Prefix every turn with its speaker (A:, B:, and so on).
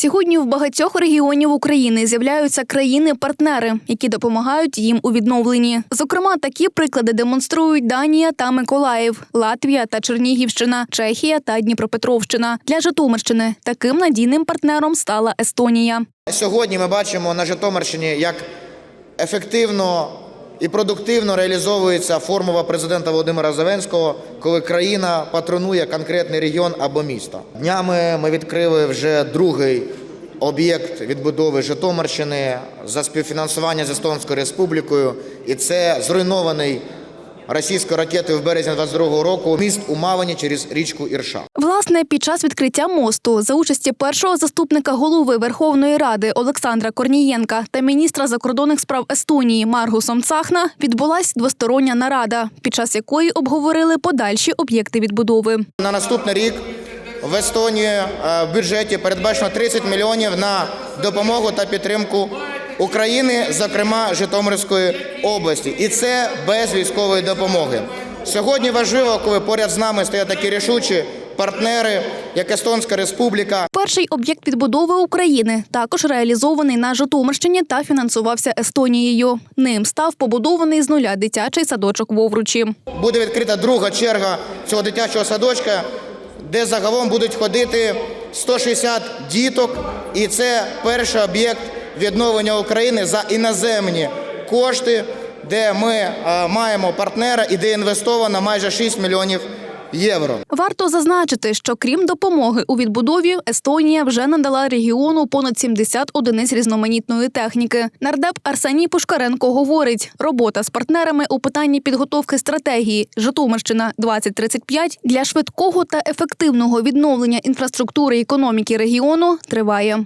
A: Сьогодні в багатьох регіонів України з'являються країни-партнери, які допомагають їм у відновленні. Зокрема, такі приклади демонструють Данія та Миколаїв, Латвія та Чернігівщина, Чехія та Дніпропетровщина. Для Житомирщини таким надійним партнером стала Естонія.
B: Сьогодні ми бачимо на Житомирщині, як ефективно і продуктивно реалізовується формула президента Володимира Зеленського, коли країна патронує конкретний регіон або місто. Днями ми відкрили вже другий об'єкт відбудови Житомирщини за співфінансування з Естонською Республікою, і це зруйнований російською ракетою в березні 22 року міст у Мавані через річку Ірша.
A: Власне, під час відкриття мосту за участі першого заступника голови Верховної Ради Олександра Корнієнка та міністра закордонних справ Естонії Маргусом Цахна відбулась двостороння нарада, під час якої обговорили подальші об'єкти відбудови.
B: На наступний рік в Естонії е, в бюджеті передбачено 30 мільйонів на допомогу та підтримку України, зокрема Житомирської області, і це без військової допомоги. Сьогодні важливо, коли поряд з нами стоять такі рішучі партнери, як Естонська Республіка,
A: Перший об'єкт відбудови України також реалізований на Житомирщині та фінансувався Естонією. Ним став побудований з нуля дитячий садочок в Овручі.
B: буде відкрита друга черга цього дитячого садочка, де загалом будуть ходити 160 діток, і це перший об'єкт відновлення України за іноземні кошти, де ми е, маємо партнера і де інвестовано майже 6 мільйонів євро.
A: Варто зазначити, що крім допомоги у відбудові, Естонія вже надала регіону понад 70 одиниць різноманітної техніки. Нардеп Арсеній Пушкаренко говорить, робота з партнерами у питанні підготовки стратегії Житомирщина 2035 для швидкого та ефективного відновлення інфраструктури економіки регіону триває.